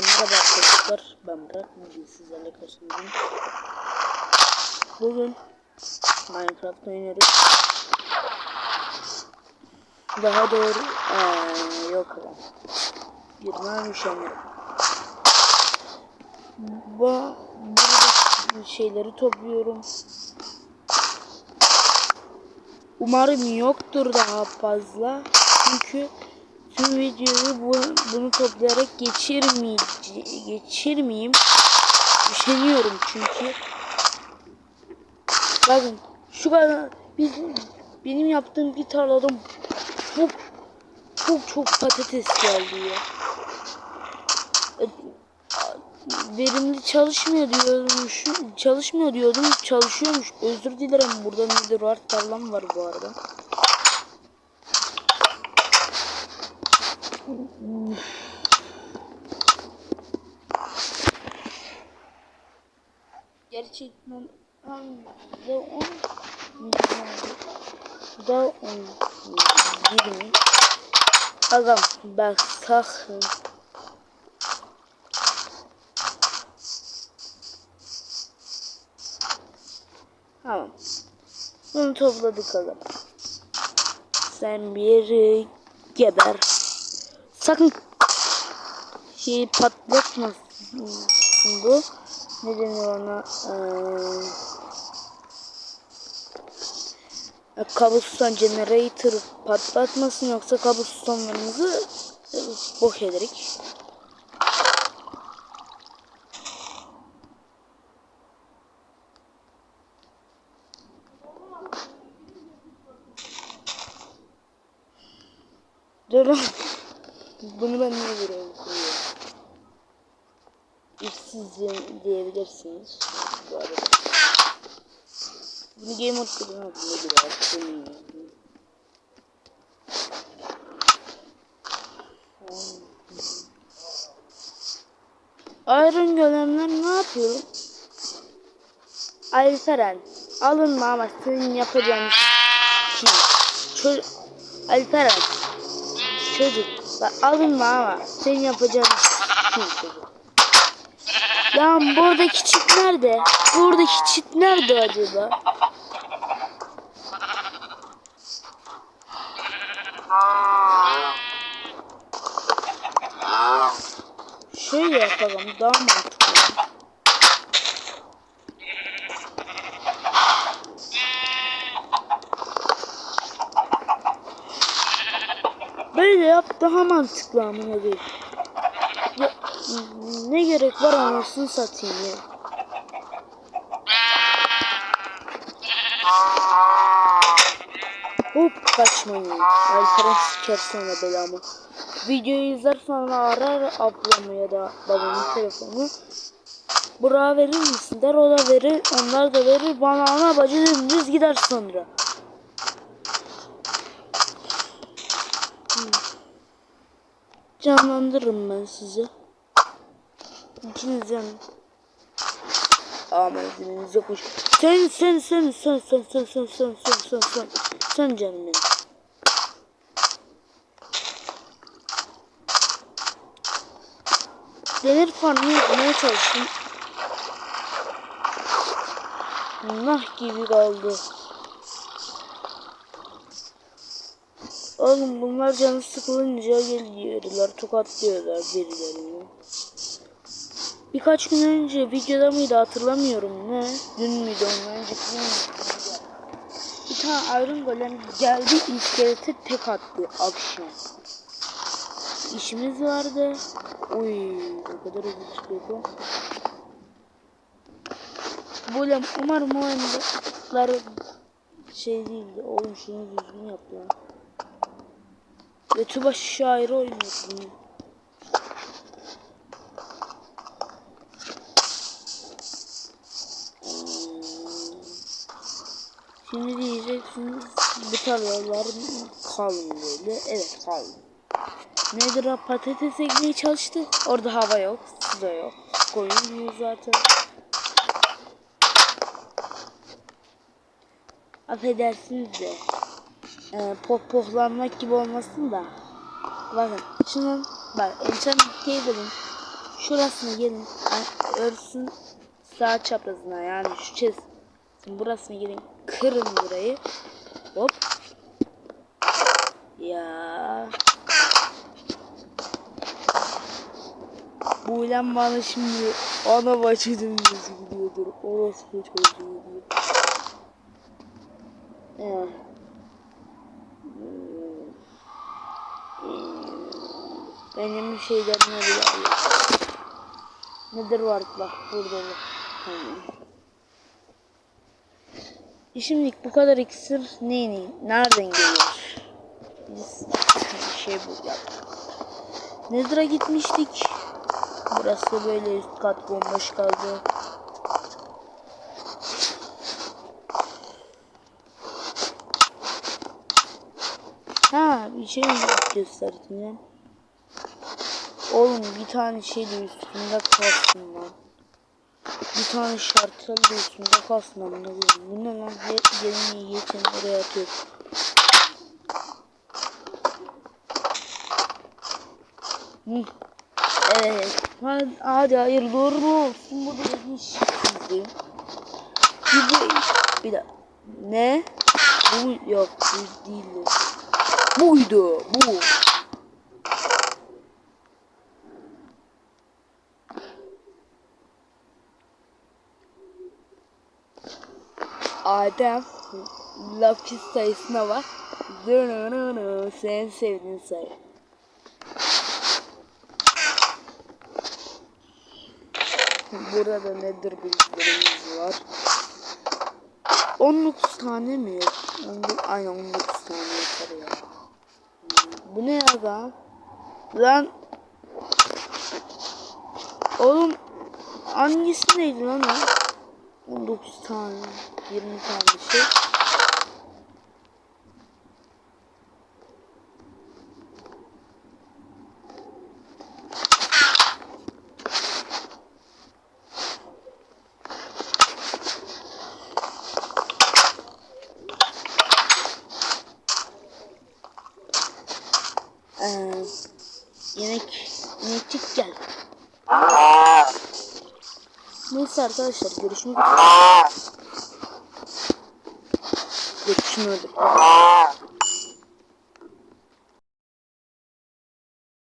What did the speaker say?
merhaba arkadaşlar. Ben Burak. Bugün sizlerle karşınızdayım. Bugün Minecraft oynuyoruz. Daha doğru ee, yok lan. Girmem üşeniyorum. Bu burada şeyleri topluyorum. Umarım yoktur daha fazla. Çünkü tüm videoyu bu, bunu toplayarak geçirmeyece geçirmeyeyim. Üşeniyorum çünkü. Bakın şu kadar bizim, benim yaptığım bir tarladan çok çok çok patates geldi ya. E, Verimli çalışmıyor diyordum. Şu, çalışmıyor diyordum. Çalışıyormuş. Özür dilerim. Burada müdür var. Tarlam var bu arada. Gerçekten da on da on yirmi Agam bak sakın Tamam. Bunu topladık agam. Sen bir geber. Sakın şeyi patlatmasın bu. Ne deniyor ona? Ee, kabuston generator patlatmasın yoksa kabustonlarımızı e, boş ederik. Dur. Bunu ben niye buraya koyuyorum? İşsiz diyebilirsiniz. Bu arada. Bunu game kılın adında biraz bilmiyorum. Iron golemler ne yapıyorum? Alperen alınma ama senin yapacağın şey. Çocuk Alperen çocuk bak alınma ama senin yapacağın. Lan buradaki çit nerede? Buradaki çit nerede acaba? Şöyle yapalım daha mantıklı. Böyle yap daha mantıklı amına koyayım. Ya, ne gerek var anasını satayım ya. Hop kaçmayın. Alperen siker sonra belamı. Videoyu izler sonra arar ablamı ya da babamın telefonu. Burak'a verir misin der o da verir onlar da verir bana ana bacı dümdüz gider sonra. Canlandırırım ben sizi. İkiniz canım. Aman dilinize koş. Sen sen sen sen sen sen sen sen sen sen sen sen canım benim. Demir farmı yapmaya çalıştım. Nah gibi kaldı. Oğlum bunlar canı sıkılınca geliyorlar, tokatlıyorlar birilerini. Birkaç gün önce videoda mıydı hatırlamıyorum ne? Dün müydü ondan önceki gün? Bir tane Iron Golem geldi iskelete tek attı akşam. İşimiz vardı. Uy, o kadar hızlı çıkıyor. Golem umarım o şey değildi. Oğlum şunu düzgün yap lan. Ve şairi oynuyorsun. ya. Şimdi diyeceksiniz bu tarlalar kalın böyle. Evet kalın. Nedir o patates ekmeye çalıştı. Orada hava yok, su da yok. Koyulmuyor zaten. Affedersiniz de e, pohpohlanmak gibi olmasın da. Bakın şunun bak enchant table'ın şurasına gelin. Örsün sağ çaprazına yani şu çiz. Burasına gelin. Kırın burayı. Hop. Ya. Bu ulan bana şimdi ana dönmesi gidiyordur. Orası çocuğu diyor. Eh. Benim şeylerim öyle yani. Nedir var bak burada. Tamam. E Şimdilik bu kadar iksir neyi nereden geliyor? Biz bir şey bu yaptık. Nether'a gitmiştik. Burası böyle üst kat bomboş kaldı. Ha bir şey mi göstereceğim? Oğlum bir tane şey de üstünde kalsın lan. Bir tane şartel de üstünde kalsın amına koyayım. Bu ne lan? Ye, gelin geçin oraya atıyor. Hı. Evet. Hadi, hadi hayırlı uğurlu olsun. Bu da hiç çizdi. Bir de bir de ne? Bu yok bu değil. Buydu bu. Adem lapis sayısına bak. Sen sevdiğin sayı. Burada nedir bilgilerimiz var. 19 tane mi yok? On- Aynen 19 tane yeter ya. Bu ne ya lan? Lan Oğlum hangisi neydi lan o? 19 tane, 20 tane şey. Ee, yemek, yemekçik gel. Neyse arkadaşlar görüşmek üzere. Götüşümü öldür.